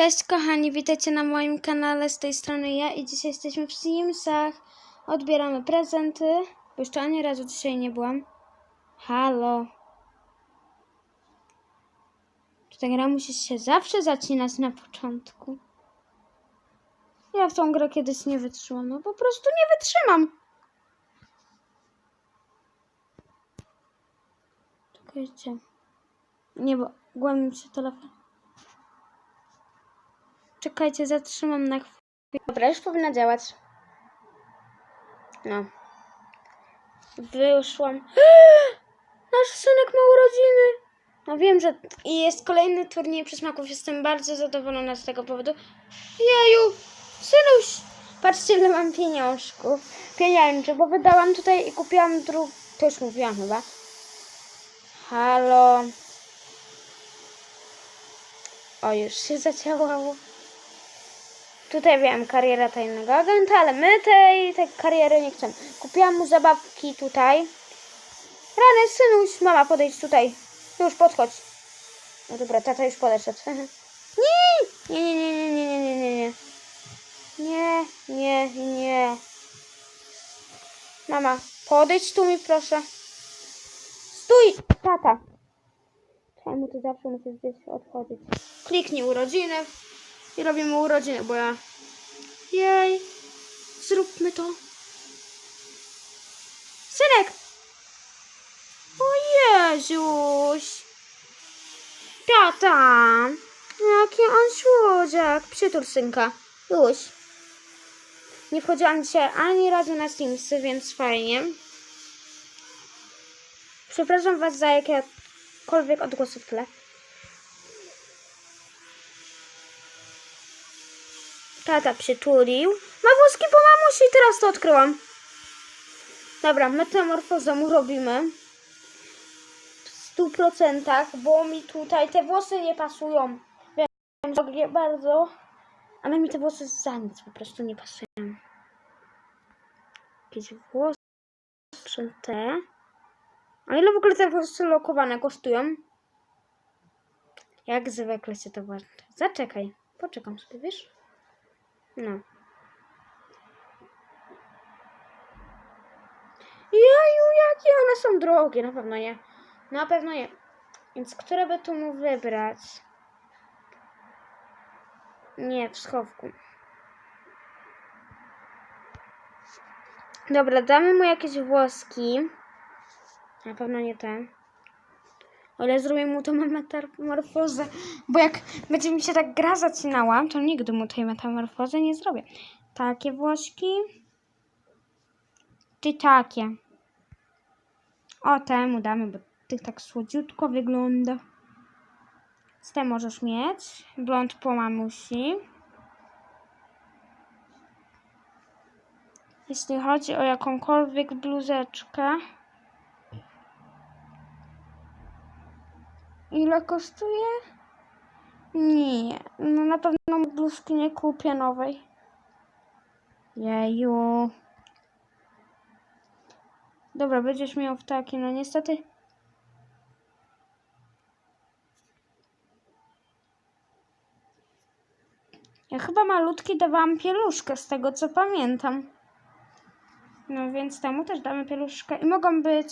Cześć kochani, witajcie na moim kanale, z tej strony ja i dzisiaj jesteśmy w Simsach. Odbieramy prezenty, bo jeszcze ani razu dzisiaj nie byłam. Halo. Ta gra musi się zawsze zacinać na początku? Ja w tą grę kiedyś nie wytrzymam, no po prostu nie wytrzymam. Czekajcie. Nie, bo głębi się telefon. Czekajcie, zatrzymam na chwilę. Dobra, już powinna działać. No. Wyszłam. Nasz synek ma urodziny. No wiem, że i jest kolejny turniej przysmaków. Jestem bardzo zadowolona z tego powodu. Jeju, synuś! Patrzcie, ile mam pieniążków. Pieniędzy, bo wydałam tutaj i kupiłam drugą. To już mówiłam chyba. Halo. O, już się zadziałało. Tutaj wiem, kariera tajnego agenta, ale my tej, tej kariery nie chcemy. Kupiłam mu zabawki tutaj. Rany, synuś, mama, podejdź tutaj. Już podchodź. No dobra, tata już podeszedł. Nie, nie, nie, nie, nie, nie, nie, nie. Nie, nie, nie. Mama, podejdź tu mi proszę. Stój, tata. Czemu ty zawsze musisz gdzieś odchodzić? Kliknij urodziny i robimy urodziny, bo ja... Jej, zróbmy to. Synek! O Jezuś! Tata! Jaki on słodziak! Przytul synka. Już. Nie wchodziłam dzisiaj ani razu na Simsy, więc fajnie. Przepraszam was za jakiekolwiek odgłosy w tle. Tata przytulił. Ma włoski po mamusi, teraz to odkryłam. Dobra, metamorfozę mu robimy. W stu procentach, bo mi tutaj te włosy nie pasują. Wiem, że bardzo, ale mi te włosy za nic po prostu nie pasują. Jakieś włosy te. A ile w ogóle te włosy lokowane kosztują? Jak zwykle się to włączy. Zaczekaj, poczekam sobie, wiesz? No. Jeju, jakie one są drogie. Na pewno nie. Na pewno nie. Więc które by tu mu wybrać? Nie, w schowku. Dobra, damy mu jakieś włoski. Na pewno nie ten. Ale zrobię mu tą metamorfozę, bo jak będzie mi się tak gra zacinała, to nigdy mu tej metamorfozy nie zrobię. Takie włoski. Czy takie? O, temu damy, bo ty tak słodziutko wygląda. Z te możesz mieć. Blond po mamusi. Jeśli chodzi o jakąkolwiek bluzeczkę. Ile kosztuje? Nie, no na pewno bluzki nie kupię nowej. Jeju. Dobra, będziesz miał w taki, no niestety. Ja chyba malutki dawałam pieluszkę z tego co pamiętam. No więc temu też damy pieluszkę. I mogą być.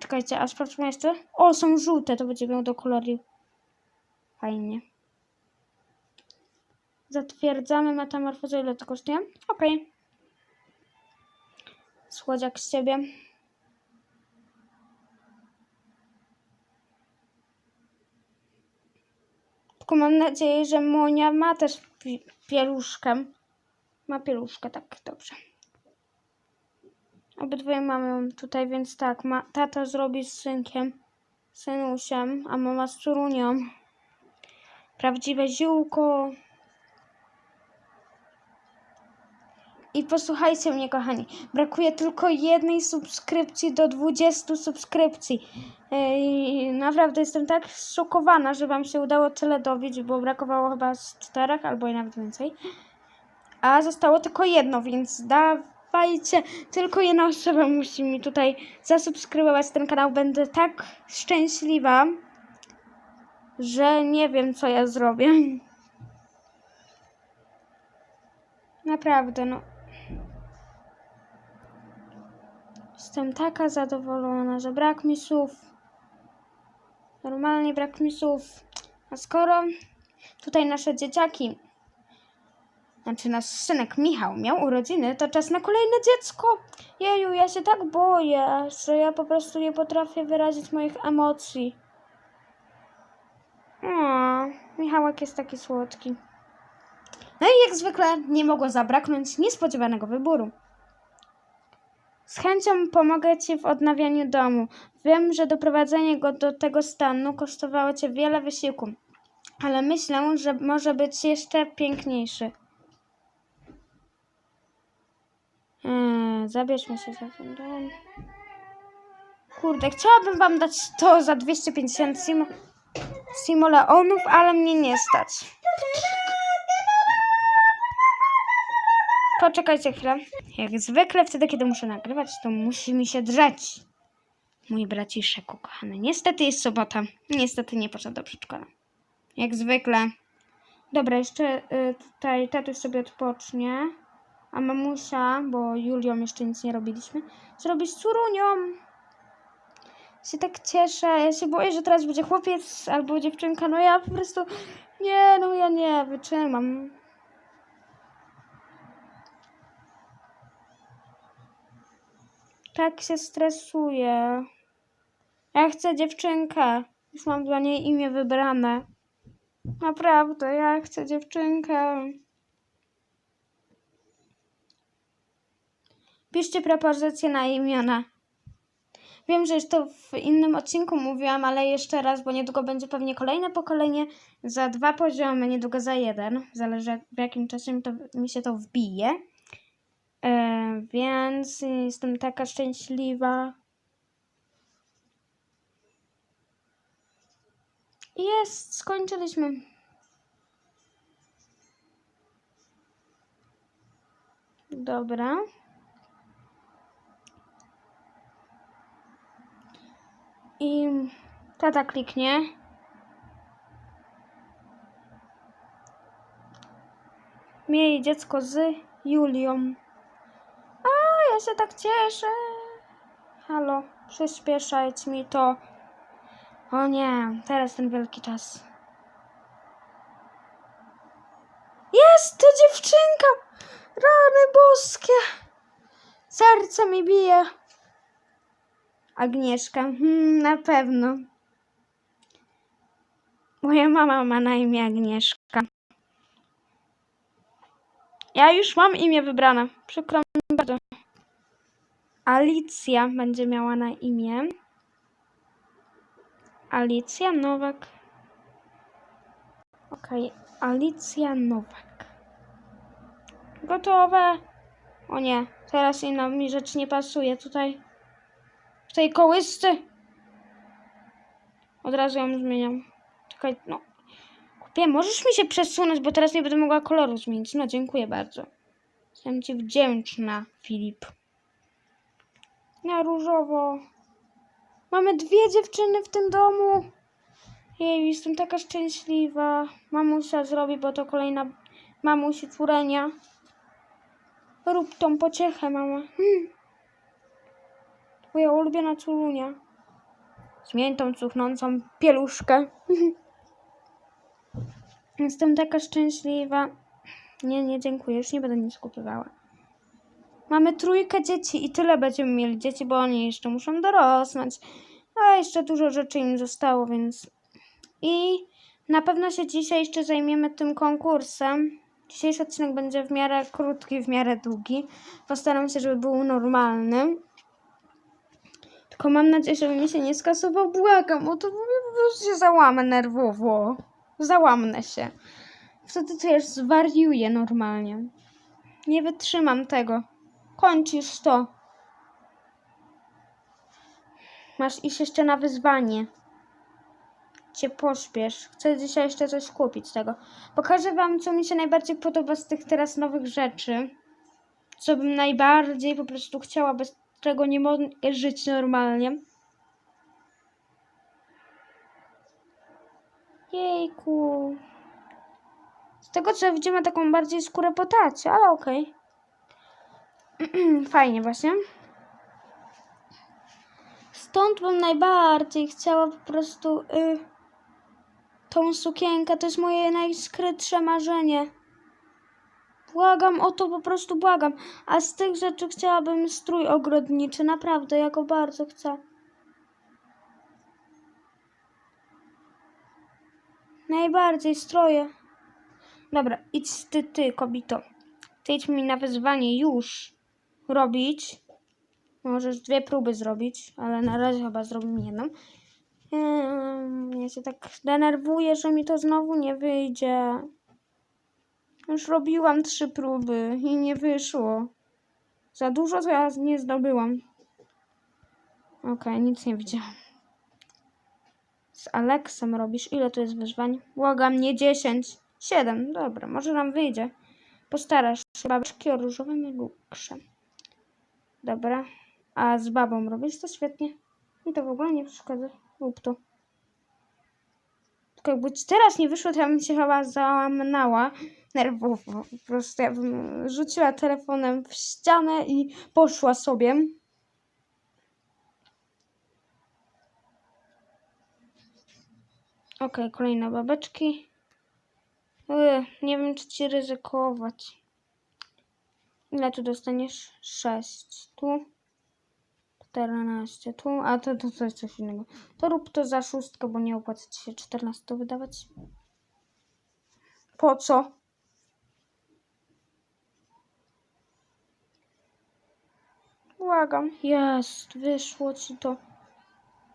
Czekajcie, a sprawdźmy jeszcze. O, są żółte, to będzie miał do koloru. Fajnie. Zatwierdzamy metamorfozę. Ile to kosztuje? Okej. Okay. Słodziak z ciebie. Tylko mam nadzieję, że Monia ma też pi pieluszkę. Ma pieluszkę, tak, dobrze. Obydwoje mamy tutaj, więc tak, ma, tata zrobi z synkiem, synusiem, a mama z córunią. Prawdziwe ziółko. I posłuchajcie mnie, kochani. Brakuje tylko jednej subskrypcji do 20 subskrypcji. I naprawdę jestem tak zszokowana, że Wam się udało tyle dobić, bo brakowało chyba z czterech albo i nawet więcej. A zostało tylko jedno, więc dawajcie. Tylko jedna osoba musi mi tutaj zasubskrybować ten kanał. Będę tak szczęśliwa, że nie wiem, co ja zrobię. Naprawdę, no. Jestem taka zadowolona, że brak mi słów. Normalnie brak mi słów. A skoro tutaj nasze dzieciaki, znaczy nasz synek Michał miał urodziny, to czas na kolejne dziecko. Jeju, ja się tak boję, że ja po prostu nie potrafię wyrazić moich emocji. O, Michałek jest taki słodki. No i jak zwykle nie mogło zabraknąć niespodziewanego wyboru. Z chęcią pomogę Ci w odnawianiu domu. Wiem, że doprowadzenie go do tego stanu kosztowało Cię wiele wysiłku, ale myślę, że może być jeszcze piękniejszy. Eee, zabierzmy się za ten dom. Kurde, chciałabym Wam dać to za 250 sim simoleonów, ale mnie nie stać. Poczekajcie chwilę. Jak zwykle, wtedy, kiedy muszę nagrywać, to musi mi się drzeć. Mój braciszek ukochany. Niestety jest sobota. Niestety nie poszedł do przedszkola. Jak zwykle. Dobra, jeszcze y, tutaj tatuś sobie odpocznie. A mamusia, bo Julią jeszcze nic nie robiliśmy, zrobi z córunią. Się tak cieszę. Ja się boję, że teraz będzie chłopiec albo dziewczynka. No ja po prostu... Nie, no ja nie wytrzymam. Tak się stresuję. Ja chcę dziewczynkę. Już mam dla niej imię wybrane. Naprawdę, ja chcę dziewczynkę. Piszcie propozycje na imiona. Wiem, że już to w innym odcinku mówiłam, ale jeszcze raz, bo niedługo będzie pewnie kolejne pokolenie za dwa poziomy, niedługo za jeden. Zależy w jakim czasie mi, to, mi się to wbije. E, więc jestem taka szczęśliwa. Jest, skończyliśmy. Dobra. I tata kliknie. Miej dziecko z Julią. A, ja się tak cieszę. Halo, przyspieszać mi to. O nie, teraz ten wielki czas. Jest to dziewczynka! Rany boskie! Serce mi bije. Agnieszka, hmm, na pewno. Moja mama ma na imię Agnieszka. Ja już mam imię wybrane. Przykro mi bardzo. Alicja będzie miała na imię. Alicja Nowak. Okej, Alicja Nowak. Gotowe. O nie, teraz inna mi rzecz nie pasuje tutaj. Tej kołysce. Od razu ją zmieniam. Czekaj, no. Kupię, możesz mi się przesunąć, bo teraz nie będę mogła koloru zmienić. No, dziękuję bardzo. Jestem ci wdzięczna, Filip. Na różowo. Mamy dwie dziewczyny w tym domu. Jej, jestem taka szczęśliwa. Mamusia zrobi, bo to kolejna mamusi córenia. Rób tą pociechę, mama. Hmm. Twoja ulubiona córunia. Zmień tą cuchnącą pieluszkę. Jestem taka szczęśliwa. Nie, nie, dziękuję. Już nie będę nic kupowała. Mamy trójkę dzieci i tyle będziemy mieli dzieci, bo oni jeszcze muszą dorosnąć. A jeszcze dużo rzeczy im zostało, więc... I na pewno się dzisiaj jeszcze zajmiemy tym konkursem. Dzisiejszy odcinek będzie w miarę krótki, w miarę długi. Postaram się, żeby był normalny. Tylko mam nadzieję, żeby mi się nie skasował. Błagam, bo to prostu się załamę nerwowo. Załamnę się. Wtedy to już zwariuję normalnie. Nie wytrzymam tego. Kończysz to. Masz iść jeszcze na wyzwanie. Cię pośpiesz. Chcę dzisiaj jeszcze coś kupić tego. Pokażę wam, co mi się najbardziej podoba z tych teraz nowych rzeczy. Co bym najbardziej po prostu chciała, bez czego nie mogę żyć normalnie. Jejku. Z tego co widzimy taką bardziej skórę po tacie, ale okej. Fajnie właśnie. Stąd bym najbardziej chciała po prostu y, tą sukienkę. To jest moje najskrytsze marzenie. Błagam o to, po prostu błagam. A z tych rzeczy chciałabym strój ogrodniczy. Naprawdę, ja go bardzo chcę. Najbardziej stroje. Dobra, idź ty, ty, kobito. Ty idź mi na wyzwanie już robić. Możesz dwie próby zrobić, ale na razie chyba zrobimy jedną. Ja się tak denerwuję, że mi to znowu nie wyjdzie. Już robiłam trzy próby i nie wyszło. Za dużo to ja nie zdobyłam. Okej, nic nie widziałam. Z Aleksem robisz. Ile to jest wyzwań? Błagam, nie 10. 7. Dobra, może nam wyjdzie. Postarasz się. Babeczki o różowym lukrze. Dobra. A z babą robisz to świetnie. Mi to w ogóle nie przeszkadza. Rób to. Tylko jakby teraz nie wyszło, to ja bym się chyba załamnęła nerwowo. Po prostu ja bym rzuciła telefonem w ścianę i poszła sobie. Okej, kolejne babeczki. Yy, nie wiem, czy ci ryzykować. Ile tu dostaniesz? 6. Tu. 14. Tu. A to, to, to jest coś innego. To rób to za szóstkę, bo nie opłaca ci się 14 wydawać. Po co? Błagam. Jest, wyszło ci to.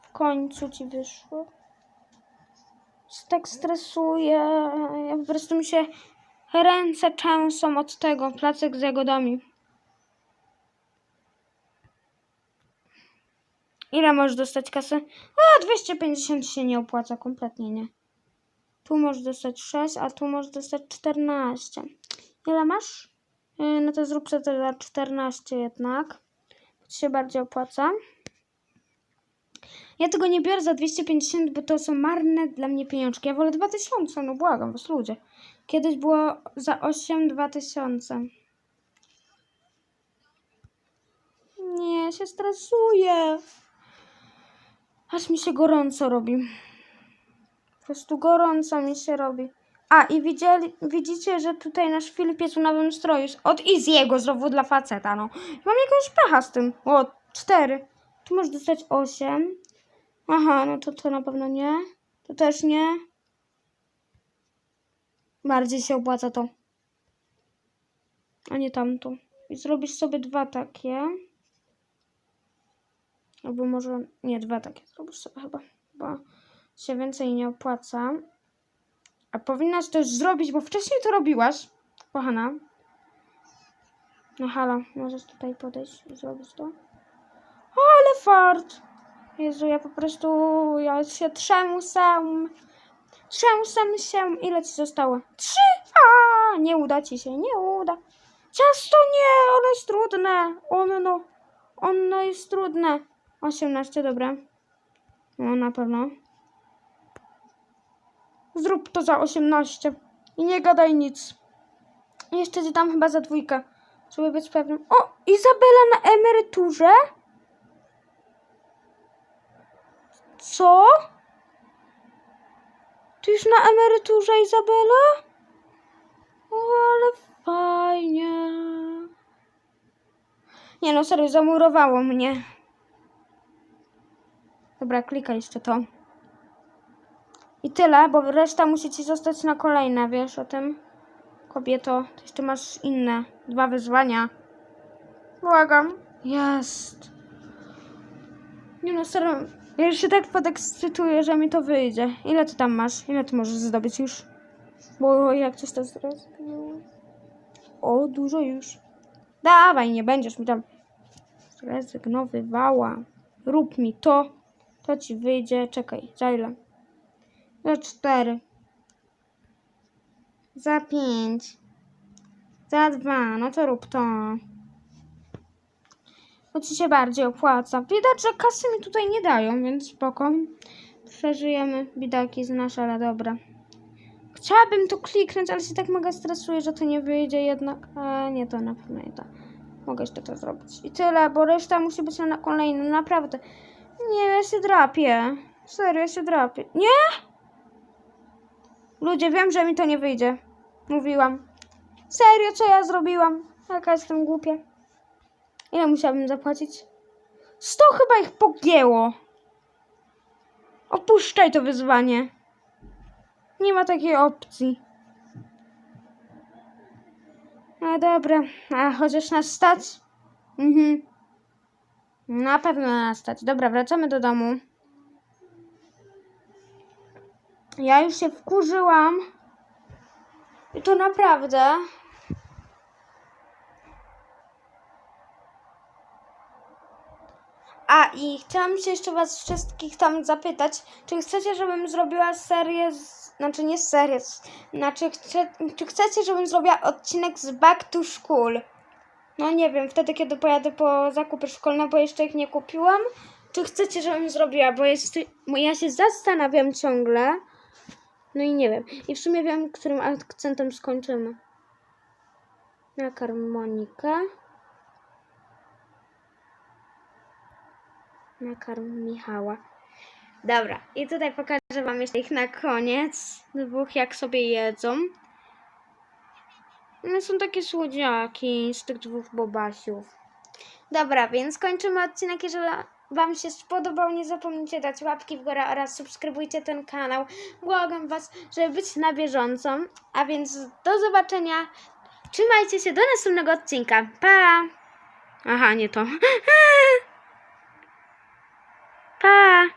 W końcu ci wyszło. Tak stresuję. Ja po prostu mi się ręce trzęsą od tego. Placek z jagodami. Ile możesz dostać kasy? A, 250 się nie opłaca, kompletnie nie. Tu możesz dostać 6, a tu możesz dostać 14. Ile masz? Yy, No to zrób sobie to za 14 jednak. To się bardziej opłaca. Ja tego nie biorę za 250, bo to są marne dla mnie pieniążki. Ja wolę 2000, no błagam was ludzie. Kiedyś było za 8 2000. Nie, się stresuję. Aż mi się gorąco robi. Po prostu gorąco mi się robi. A i widzieli, widzicie, że tutaj nasz Filip jest w nowym stroju. Od Iziego znowu dla faceta, no. Mam jakąś pecha z tym. O, cztery. Tu możesz dostać osiem. Aha, no to to na pewno nie. To też nie. Bardziej się opłaca to. A nie tamto. I zrobisz sobie dwa takie. Albo może... Nie, dwa takie zrobisz sobie chyba. Bo się więcej nie opłaca. A powinnaś to już zrobić, bo wcześniej to robiłaś, kochana. No halo, możesz tutaj podejść i zrobić to? O, ale fart! Jezu, ja po prostu, ja się trzęsę. Trzęsę się. Ile ci zostało? Trzy! A, nie uda ci się, nie uda. Ciasto nie, ono jest trudne. Ono, no, ono jest trudne. 18, dobra. No, na pewno. Zrób to za 18. I nie gadaj nic. Jeszcze ci dam chyba za dwójkę, żeby być pewnym. O, Izabela na emeryturze? Co? Ty już na emeryturze, Izabela? O, ale fajnie. Nie no, serio, zamurowało mnie. Dobra, klikaj jeszcze to. I tyle, bo reszta musi ci zostać na kolejne, wiesz o tym? Kobieto, to jeszcze masz inne dwa wyzwania. Błagam. Jest. Nie no, serio, ja już się tak podekscytuję, że mi to wyjdzie. Ile ty tam masz? Ile ty możesz zdobyć już? Bo jak coś to zaraz... O, dużo już. Dawaj, nie będziesz mi tam zrezygnowywała. Rób mi to. To ci wyjdzie. Czekaj, za ile? Za cztery. Za pięć. Za dwa. No to rób to. To ci się bardziej opłaca. Widać, że kasy mi tutaj nie dają, więc spoko. Przeżyjemy. Bidaki z nasze, ale dobra. Chciałabym to kliknąć, ale się tak mega stresuję, że to nie wyjdzie jednak. E, nie to na pewno nie to. mogę jeszcze to zrobić. I tyle, bo reszta musi być na kolejnym, naprawdę. Nie, ja się drapię. Serio, ja się drapię. Nie! Ludzie, wiem, że mi to nie wyjdzie. Mówiłam. Serio, co ja zrobiłam? Jaka jestem głupia. Ile musiałabym zapłacić? Sto chyba ich pogięło. Opuszczaj to wyzwanie. Nie ma takiej opcji. No dobra, a chociaż nas stać? Mhm. Na pewno nas stać. Dobra, wracamy do domu. Ja już się wkurzyłam. I to naprawdę. A i chciałam się jeszcze was wszystkich tam zapytać, czy chcecie, żebym zrobiła serię, z, znaczy nie serię, z- znaczy chce, czy chcecie, żebym zrobiła odcinek z Back to School? No nie wiem, wtedy kiedy pojadę po zakupy szkolne, bo jeszcze ich nie kupiłam. Czy chcecie, żebym zrobiła, bo, jest, bo ja się zastanawiam ciągle. No i nie wiem. I w sumie wiem, którym akcentem skończymy. Na harmonikę. Nakarm Michała. Dobra, i tutaj pokażę Wam jeszcze ich na koniec. Dwóch, jak sobie jedzą. One są takie słodziaki z tych dwóch bobasiów. Dobra, więc kończymy odcinek. Jeżeli Wam się spodobał, nie zapomnijcie dać łapki w górę oraz subskrybujcie ten kanał. Błagam Was, żeby być na bieżąco. A więc do zobaczenia. Trzymajcie się do następnego odcinka. Pa! Aha, nie to. pa!